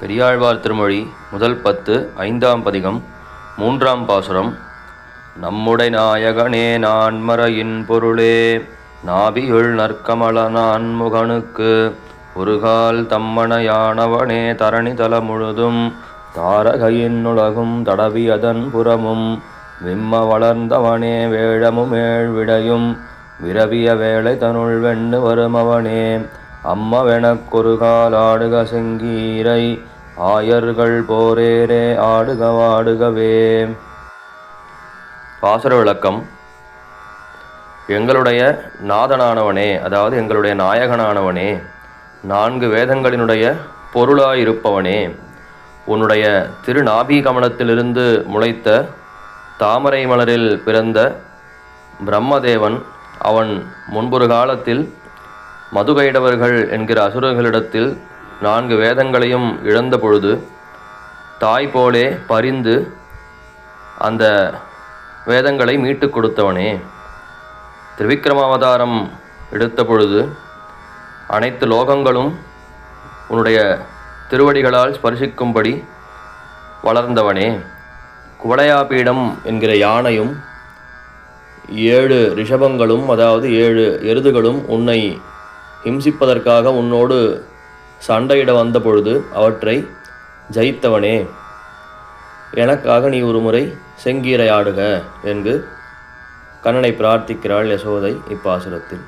பெரியாழ்வார் திருமொழி முதல் பத்து ஐந்தாம் பதிகம் மூன்றாம் பாசுரம். நம்முடை நாயகனே நான்மறையின் பொருளே நாபியுள் நற்கமல நான்முகனுக்கு ஒருகால் தம்மனையானவனே தரணி தல முழுதும் தாரகையின் உலகும் தடவியதன் புறமும் விம்ம வளர்ந்தவனே வேழமுமேழ் விடையும் விரவிய வேளை தனுள் வெண்ணு வருமவனே அம்மவெனக் கொருகால் ஆடுக செங்கீரை ஆயர்கள் போரேரே ஆடுக வாடுகவே. பாசுர விளக்கம். எங்களுடைய நாதனானவனே அதாவது எங்களுடைய நாயகனானவனே நான்கு வேதங்களினுடைய பொருளாயிருப்பவனே உன்னுடைய திருநாபி கமலத்திலிருந்து முளைத்த தாமரை மலரில் பிறந்த பிரம்மதேவன் அவன் முன்பொரு காலத்தில் மதுகைடவர்கள் என்கிற அசுரர்களிடத்தில் நான்கு வேதங்களையும் இழந்த பொழுது தாய் போலே பரிந்து அந்த வேதங்களை மீட்டுக் கொடுத்தவனே. திரிவிக்ரமாவதாரம் எடுத்த பொழுது அனைத்து லோகங்களும் உன்னுடைய திருவடிகளால் ஸ்பர்சிக்கும்படி வளர்ந்தவனே. குவளையாபீடம் என்கிற யானையும் ஏழு ரிஷபங்களும் அதாவது ஏழு எருதுகளும் உன்னை ஹிம்சிப்பதற்காக உன்னோடு சண்டையிட வந்த பொழுது அவற்றை ஜெயித்தவனே. எனக்காக நீ ஒரு முறை செங்கீரை ஆடுக என்று கண்ணனை பிரார்த்திக்கிறாள் யசோதை இப்பாசுரத்தில்.